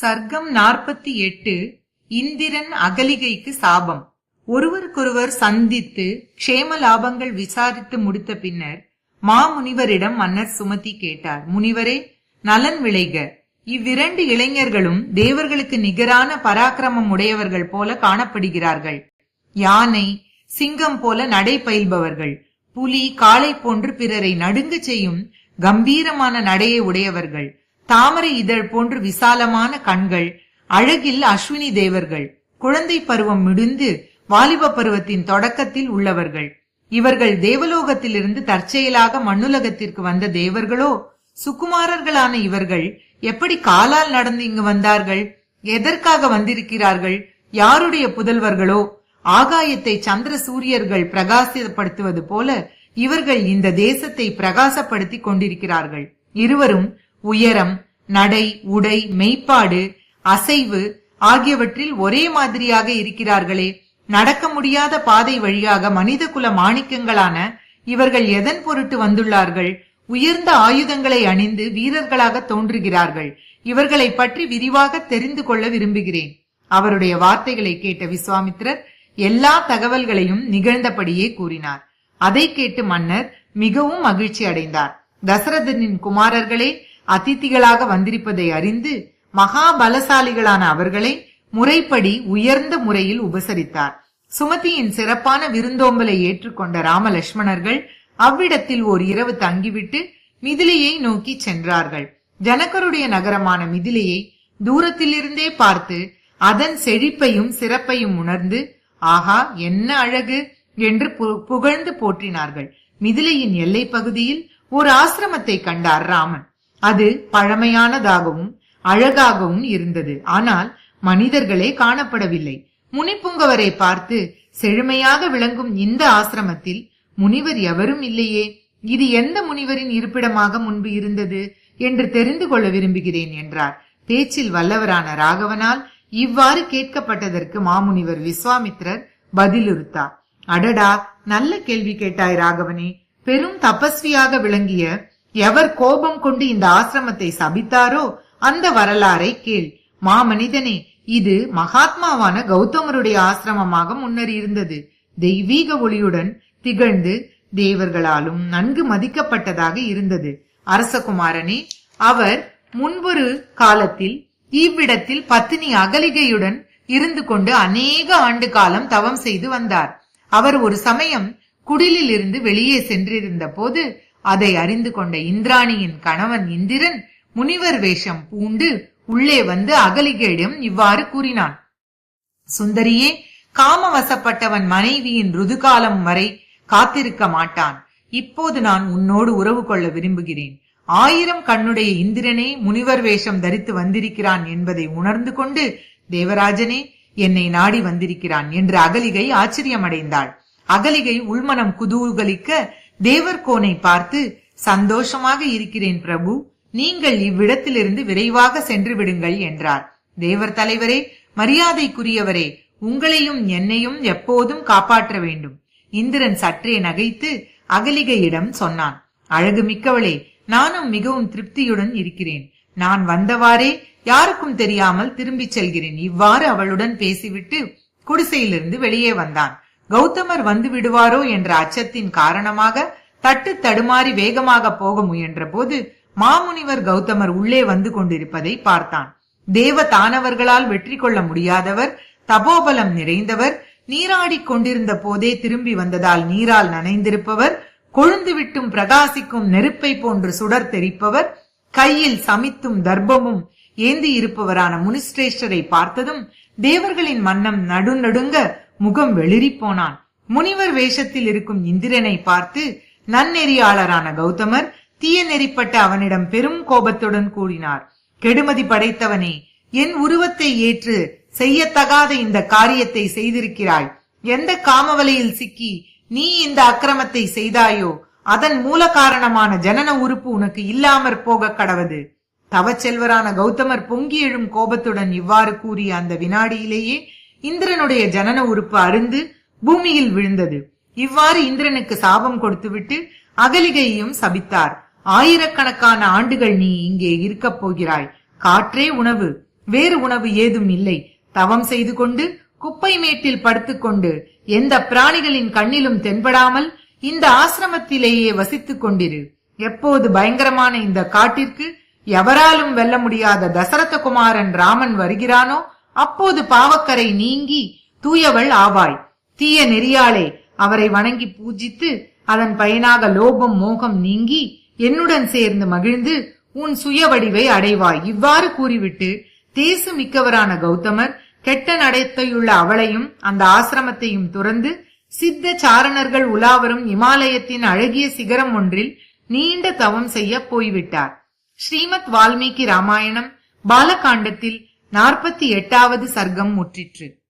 சர்க்கம் நாற்பத்தி எட்டு இந்திரன் அகலிகைக்கு சாபம். ஒருவருக்கொருவர் சந்தித்து க்ஷேம லாபங்கள் விசாரித்து முடித்த பின்னர் மாமுனிவரிடம் மன்னர் சுமதி கேட்டார். முனிவரே நலன் விளைக. இவ்விரண்டு இளைஞர்களும் தேவர்களுக்கு நிகரான பராக்கிரமம் உடையவர்கள் போல காணப்படுகிறார்கள். யானை சிங்கம் போல நடை பயில்பவர்கள் புலி காளை போன்று பிறரை நடுங்க செய்யும் கம்பீரமான நடையை உடையவர்கள் தாமரை இதழ் போன்று விசாலமான கண்கள் அழகில் அஸ்வினி தேவர்கள் குழந்தை பருவம் முடிந்து வாலிப பருவத்தின் தொடக்கத்தில் உள்ளவர்கள். இவர்கள் தேவலோகத்திலிருந்து தற்செயலாக மண்ணுலகத்திற்கு வந்த தேவர்களோ சுகுமாரர்களான இவர்கள் எப்படி காலால் நடந்து இங்கு வந்தார்கள் எதற்காக வந்திருக்கிறார்கள் யாருடைய புதல்வர்களோ ஆகாயத்தை சந்திர சூரியர்கள் பிரகாசப்படுத்துவது போல இவர்கள் இந்த தேசத்தை பிரகாசப்படுத்தி கொண்டிருக்கிறார்கள். இருவரும் உயரம் நடை உடை மெய்ப்பாடு அசைவு ஆகியவற்றில் ஒரே மாதிரியாக இருக்கிறார்களே. நடக்க முடியாத பாதை வழியாக மனித குல மாணிக்கங்களான இவர்கள் எதன் பொருட்டு வந்துள்ளார்கள்? உயர்ந்த ஆயுதங்களை அணிந்து வீரர்களாக தோன்றுகிறார்கள். இவர்களை பற்றி விரிவாக தெரிந்து கொள்ள விரும்புகிறேன். அவருடைய வார்த்தைகளை கேட்ட விஸ்வாமித்திரர் எல்லா தகவல்களையும் நிகழ்ந்தபடியே கூறினார். அதை கேட்டு மன்னர் மிகவும் மகிழ்ச்சி அடைந்தார். தசரதனின் குமாரர்களே அதிதிகளாக வந்திருப்பதை அறிந்து மகா பலசாலிகளான அவர்களை முறைப்படி உயர்ந்த முறையில் உபசரித்தார். சுமதியின் சிறப்பான விருந்தோம்பலை ஏற்றுக்கொண்ட ராமலட்சுமணர்கள் அவ்விடத்தில் ஓர் இரவு தங்கிவிட்டு மிதிலையை நோக்கி சென்றார்கள். ஜனகருடைய நகரமான மிதிலையை தூரத்திலிருந்தே பார்த்து அதன் செழிப்பையும் சிறப்பையும் உணர்ந்து ஆஹா என்ன அழகு! என்று புகழ்ந்து போற்றினார்கள். மிதிலையின் எல்லை பகுதியில் ஒரு ஆசிரமத்தை கண்டார் ராமன். அது பழமையானதாகவும் அழகாகவும் இருந்தது. ஆனால் மனிதர்களே காணப்படவில்லை. முனிப்புங்கவரை பார்த்து செழுமையாக விளங்கும் இந்த ஆசிரமத்தில் முனிவர் எவரும் இல்லையே? இது எந்த முனிவரின் இருப்பிடமாக முன்பு இருந்தது என்று தெரிந்து கொள்ள விரும்புகிறேன் என்றார். பேச்சில் வல்லவரான ராகவனால் இவ்வாறு கேட்கப்பட்டதற்கு மாமுனிவர் விஸ்வாமித்ரர் பதிலுறுத்தார். அடடா நல்ல கேள்வி கேட்டாய் ராகவனே. பெரும் தபஸ்வியாக விளங்கிய எவர் கோபம் கொண்டு இந்த ஆசிரமத்தை சபித்தாரோ அந்த வரலாறை கேள். மாமனிதனே இது மகாத்மாவான கௌதமருடைய ஆசிரமமாக முன்னர் இருந்தது. தெய்வீக ஒளியுடன் திகழ்ந்து தேவர்களாலும் நன்கு மதிக்கப்பட்டதாக இருந்தது. அரசகுமாரனே அவர் முன்பொரு காலத்தில் இவ்விடத்தில் பத்தினி அகலிகையுடன் இருந்து கொண்டு அநேக ஆண்டு காலம் தவம் செய்து வந்தார். அவர் ஒரு சமயம் குடிலில் இருந்து வெளியே சென்றிருந்த போது அதை அறிந்து கொண்ட இந்திராணியின் கணவன் இந்திரன் முனிவர் வேஷம் பூண்டு உள்ளே வந்து அகலிகையிடம் இவ்வாறு கூறினான். சுந்தரியே காமவசப்பட்டவன் மனைவியின் ருதுகாலம் வரை காத்திருக்க மாட்டான். இப்போது நான் உன்னோடு உறவு கொள்ள விரும்புகிறேன். ஆயிரம் கண்ணுடைய இந்திரனே முனிவர் வேஷம் தரித்து வந்திருக்கிறான் என்பதை உணர்ந்து கொண்டு தேவராஜனே என்னை நாடி வந்திருக்கிறான் என்று அகலிகை ஆச்சரியமடைந்தாள். அகலிகை உள்மனம் குதூகலிக்க தேவர்கோனை பார்த்து சந்தோஷமாக இருக்கிறேன் பிரபு. நீங்கள் இவ்விடத்திலிருந்து விரைவாக சென்று விடுங்கள் என்றார். தேவர் தலைவரே மரியாதைக்குரியவரே உங்களையும் என்னையும் எப்போதும் காப்பாற்ற வேண்டும். இந்திரன் சற்றே நகைத்து அகலிகையிடம் சொன்னான். அழகு மிக்கவளே நானும் மிகவும் திருப்தியுடன் இருக்கிறேன். நான் வந்தவாறே யாருக்கும் தெரியாமல் திரும்பிச் செல்கிறேன். இவ்வாறு அவளுடன் பேசிவிட்டு குடிசையிலிருந்து வெளியே வந்தான். கௌதமர் வந்து விடுவாரோ என்ற அச்சத்தின் காரணமாக தட்டு தடுமாறி வேகமாக போக முயன்ற போது மாமுனிவர் கௌதமர் உள்ளே வந்து கொண்டிருப்பதை பார்த்தான். தேவ தானவர்களால் வெற்றி கொள்ள முடியாதவர் தபோபலம் நிறைந்தவர் நீராடி கொண்டிருந்த போதே திரும்பி வந்ததால் நீரால் நனைந்திருப்பவர் கொழுந்து விட்டும் பிரகாசிக்கும் நெருப்பை போன்று சுடர் தெரிப்பவர் கையில் சமித்தும் தர்ப்பமும் ஏந்தி இருப்பவரான முனிஸ்ரேஷ்டரை பார்த்ததும் தேவர்களின் மன்னம் நடுநடுங்க முகம் வெளிரி போனான். முனிவர் வேஷத்தில் இருக்கும் இந்திரனை பார்த்து நன்னெறியாளரான கௌதமர் தீய நெறிப்பட்ட அவனிடம் பெரும் கோபத்துடன் கூறினார் கெடுமதி படைத்தவனே என் உருவத்தை ஏற்று செய்யத்தகாத இந்த காரியத்தை செய்திருக்கிறாய். எந்த காமவலையில் சிக்கி நீ இந்த அக்கிரமத்தை செய்தாயோ அதன் மூல காரணமான ஜனன உறுப்பு உனக்கு இல்லாமற் போக கடவது. தவச்செல்வரான கௌதமர் பொங்கி எழும் கோபத்துடன் இவ்வாறு கூறிய அந்த வினாடியிலேயே இந்திரனுடைய ஜனன உறுப்பு அருந்து பூமியில் விழுந்தது. இவ்வாறு இந்திரனுக்கு சாபம் கொடுத்துவிட்டு அகலிகையையும் சபித்தார். ஆயிரக்கணக்கான ஆண்டுகள் நீ இங்கே இருக்கப் போகிறாய். காற்றே உணவு வேறு உணவு ஏதும் இல்லை. தவம் செய்து கொண்டு குப்பை மேட்டில் படுத்துக்கொண்டு எந்த பிராணிகளின் கண்ணிலும் தென்படாமல் இந்த ஆசிரமத்திலேயே வசித்துக் கொண்டிரு. எப்போது பயங்கரமான இந்த காட்டிற்கு எவராலும் வெல்ல முடியாத தசரத குமாரன் ராமன் வருகிறானோ அப்போது பாவக்கரை நீங்கி தூயவள் ஆவாய். தீய நெறியாளே அவரை வணங்கி பூஜித்து அதன் பயனாக லோபம் மோகம் நீங்கி என்னுடன் சேர்ந்து மகிழ்ந்து உன் சுய வடிவை அடைவாய். இவ்வாறு கூறிவிட்டு தேசு மிக்கவரான கௌதமர் கெட்ட நடத்தையுள்ள அவளையும் அந்த ஆசிரமத்தையும் துறந்து சித்த சாரணர்கள் உலாவரும் இமாலயத்தின் அழகிய சிகரம் ஒன்றில் நீண்ட தவம் செய்ய போய்விட்டார். ஸ்ரீமத் வால்மீகி ராமாயணம் பாலகாண்டத்தில் நாற்பத்தி எட்டாவது சர்க்கம் முற்றிற்று.